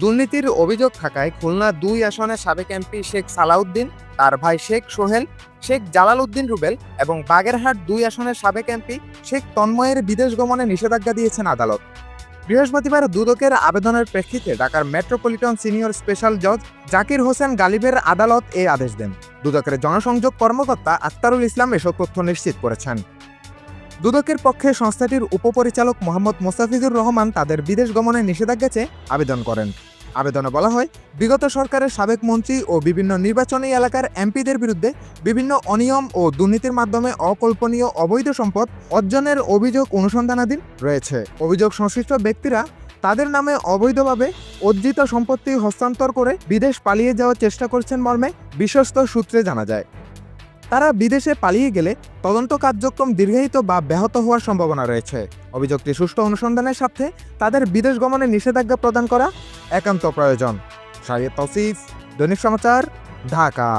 দুর্নীতির অভিযোগ থাকায় খুলনা দুই আসনের সাবেক এমপি শেখ সালাউদ্দিন, তার ভাই শেখ সোহেল, শেখ জালাল উদ্দিন রুবেল এবং বাগেরহাট দুই আসনের সাবেক এমপি শেখ তন্ময়ের বিদেশ গমনে নিষেধাজ্ঞা দিয়েছেন আদালত। বৃহস্পতিবার দুদকের আবেদনের প্রেক্ষিতে ঢাকার মেট্রোপলিটন সিনিয়র স্পেশাল জজ জাকির হোসেন গালিবের আদালত এই আদেশ দেন। দুদকের জনসংযোগ কর্মকর্তা আক্তারুল ইসলাম এসব তথ্য নিশ্চিত করেছেন। দুদকের পক্ষে সংস্থাটির উপপরিচালক মোহাম্মদ মোস্তাফিজুর রহমান তাদের বিদেশ গমনে নিষেধাজ্ঞা চেয়ে আবেদন করেন। আবেদনে বলা হয়, বিগত সরকারের সাবেক মন্ত্রী ও বিভিন্ন নির্বাচনী এলাকার এমপিদের বিরুদ্ধে বিভিন্ন অনিয়ম ও দুর্নীতির মাধ্যমে অকল্পনীয় অবৈধ সম্পদ অর্জনের অভিযোগ অনুসন্ধানাধীন রয়েছে। অভিযোগ সংশ্লিষ্ট ব্যক্তিরা তাদের নামে অবৈধভাবে অর্জিত সম্পত্তি হস্তান্তর করে বিদেশ পালিয়ে যাওয়ার চেষ্টা করছেন মর্মে বিশ্বস্ত সূত্রে জানা যায়। তারা বিদেশে পালিয়ে গেলে তদন্ত কার্যক্রম দীর্ঘায়িত বা ব্যাহত হওয়ার সম্ভাবনা রয়েছে। অভিযোগটি সুষ্ঠু অনুসন্ধানের সাথে তাদের বিদেশ গমনে নিষেধাজ্ঞা প্রদান করা একান্ত প্রয়োজন। শারিয়া তসিফ, দৈনিক সমাচার, ঢাকা।